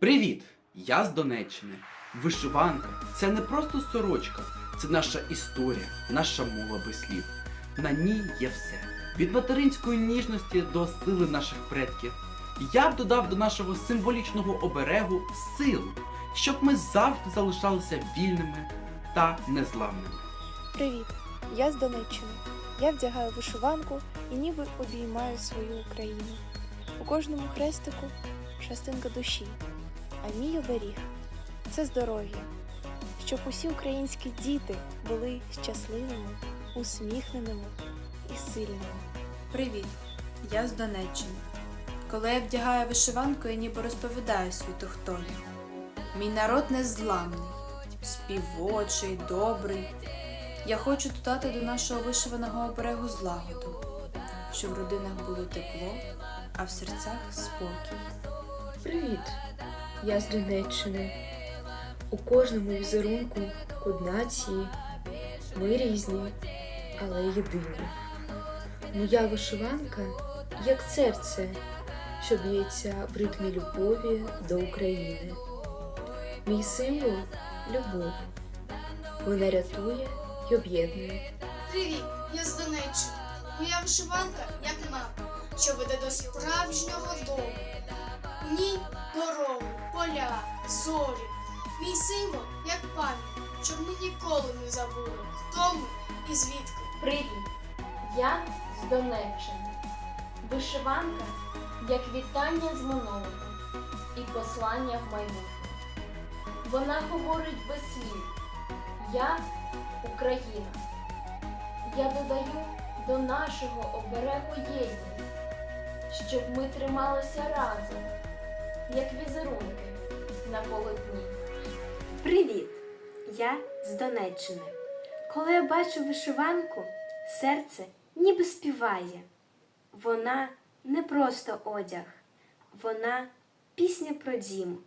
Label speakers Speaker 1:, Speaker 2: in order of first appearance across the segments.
Speaker 1: Привіт! Я з Донеччини. Вишиванка це не просто сорочка, це наша історія, наша мова без слів. На ній є все. Від материнської ніжності до сили наших предків. Я б додав до нашого символічного оберегу силу, щоб ми завжди залишалися вільними та незламними.
Speaker 2: Привіт! Я з Донеччини. Я вдягаю вишиванку і ніби обіймаю свою Україну. У кожному хрестику частинка душі, а мій оберіг це здоров'я, щоб усі українські діти були щасливими, усміхненими і сильними.
Speaker 3: Привіт, я з Донеччини. Коли я вдягаю вишиванку, я ніби розповідаю світу хто я. Мій народ незламний, співочий, добрий. Я хочу додати до нашого вишиваного оберегу злагоду, щоб в родинах було тепло, а в серцях спокій.
Speaker 4: Привіт! Я з Донеччини. У кожному візерунку код нації. Ми різні, але єдині. Моя вишиванка як серце, що б'ється в ритмі любові до України. Мій символ любов. Вона рятує й об'єднує.
Speaker 5: Привіт, я з Донеччини. Моя вишиванка як мапа, що веде до справжнього дому. У ній дороги, поля, зорі. Мій символ як пам'ять, щоб ми ніколи не забули, хто ми і звідки.
Speaker 6: Привіт! Я з Донеччини. Вишиванка як вітання з минулого і послання в майбутнє. Вона говорить без слів. Я Україна. Я додаю до нашого оберегу єдність, щоб ми трималися разом, як візерунки на полотні.
Speaker 7: Привіт! Я з Донеччини. Коли я бачу вишиванку, серце ніби співає. Вона не просто одяг, вона пісня про дім.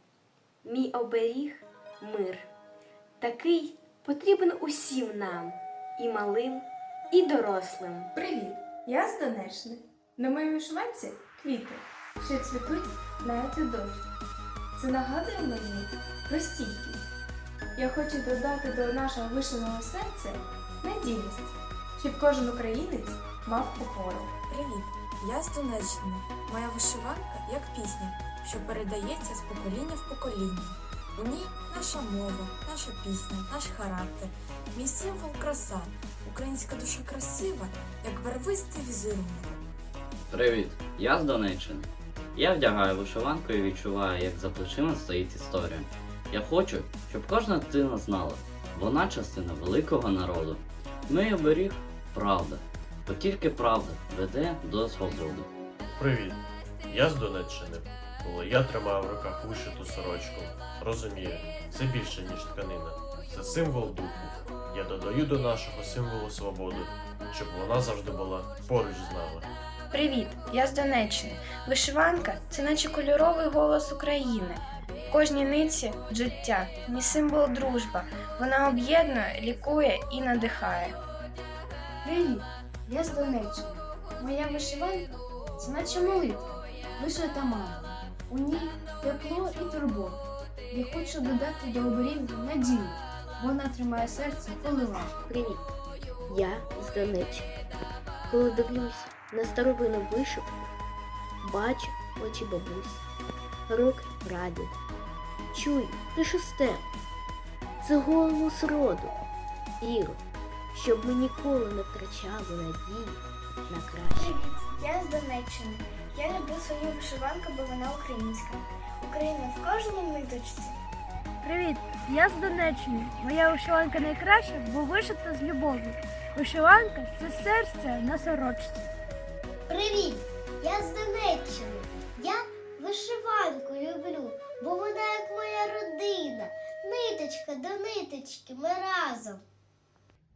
Speaker 7: Мій оберіг мир. Такий потрібен усім нам, і малим, і дорослим.
Speaker 8: Привіт! Я з Донеччини. На моїй вишиванці квіти, що цвітуть навіть у дощ. Це нагадує мені про стійкість. Я хочу додати до нашого вишиваного серця надійність, щоб кожен українець мав опору.
Speaker 9: Привіт! Я з Донеччини. Моя вишиванка як пісня, що передається з покоління в покоління. У ній наша мова, наша пісня, наш характер, мій символ краса. Українська душа красива, як барвистий візерунок.
Speaker 10: Привіт, я з Донеччини. Я вдягаю вишиванку і відчуваю, як за плечима стоїть історія. Я хочу, щоб кожна дитина знала, вона частина великого народу. Мій оберіг правда, бо тільки правда веде до свободи.
Speaker 11: Привіт! Я з Донеччини. Коли я тримаю в руках вишиту сорочку, розумію, це більше, ніж тканина. Це символ духу. Я додаю до нашого символу свободи, щоб вона завжди була поруч з нами.
Speaker 8: Привіт! Я з Донеччини. Вишиванка це наче кольоровий голос України. В кожній ниці життя, мій символ дружба. Вона об'єднує, лікує і надихає. Привіт! Я з Донеччини. Моя вишиванка це наче молитва, вишита мама. У ній тепло і турбота. Я хочу додати до оберігу надію. Вона тримає серце, коли важко.
Speaker 4: Привіт! Я з Донеччини. Коли дивлюсь на старовину вишивку, бачу очі бабусь, руки прадід. Чую тишу степ. Це голос роду. Віру, щоб ми ніколи не втрачали надії на краще.
Speaker 5: Привіт, я з Донеччини. Я люблю свою вишиванку, бо вона українська. Україна в кожній ниточці.
Speaker 8: Привіт! Я з Донеччини. Моя вишиванка найкраща, бо вишита з любов'ю. Вишиванка це серце на сорочці.
Speaker 5: Привіт! Я з Донеччини. Я вишиванку люблю, бо вона як моя родина. Ниточка до ниточки, ми разом.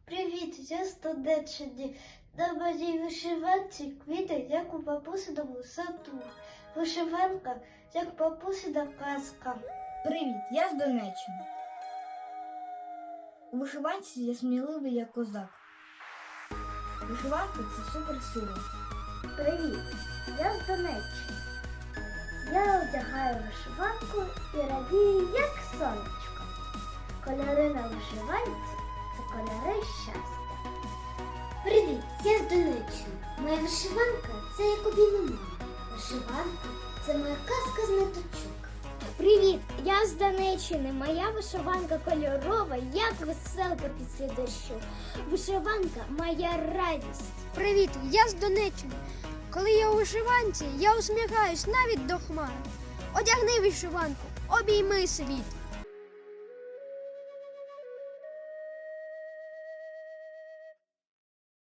Speaker 5: Привіт, я з Донеччини. На моїй вишиванці квіти, як у бабусиному саду. Вишиванка, як бабусина казка.
Speaker 8: Привіт, я з Донеччини. У вишиванці я сміливий як козак.
Speaker 12: Вишиванка це суперсила.
Speaker 5: Привіт, я з Донеччини. Я одягаю вишиванку і радію, як сонечко. Кольори на вишиванці це кольори щастя. Я з Донеччини. Моя вишиванка це як обійми мама. Вишиванка це моя казка з ниточок. Привіт, я з Донеччини. Моя вишиванка кольорова, як веселка після дощу. Вишиванка моя радість.
Speaker 13: Привіт, я з Донеччини. Коли я у вишиванці, я усміхаюсь навіть до хмар. Одягни вишиванку, обійми світ.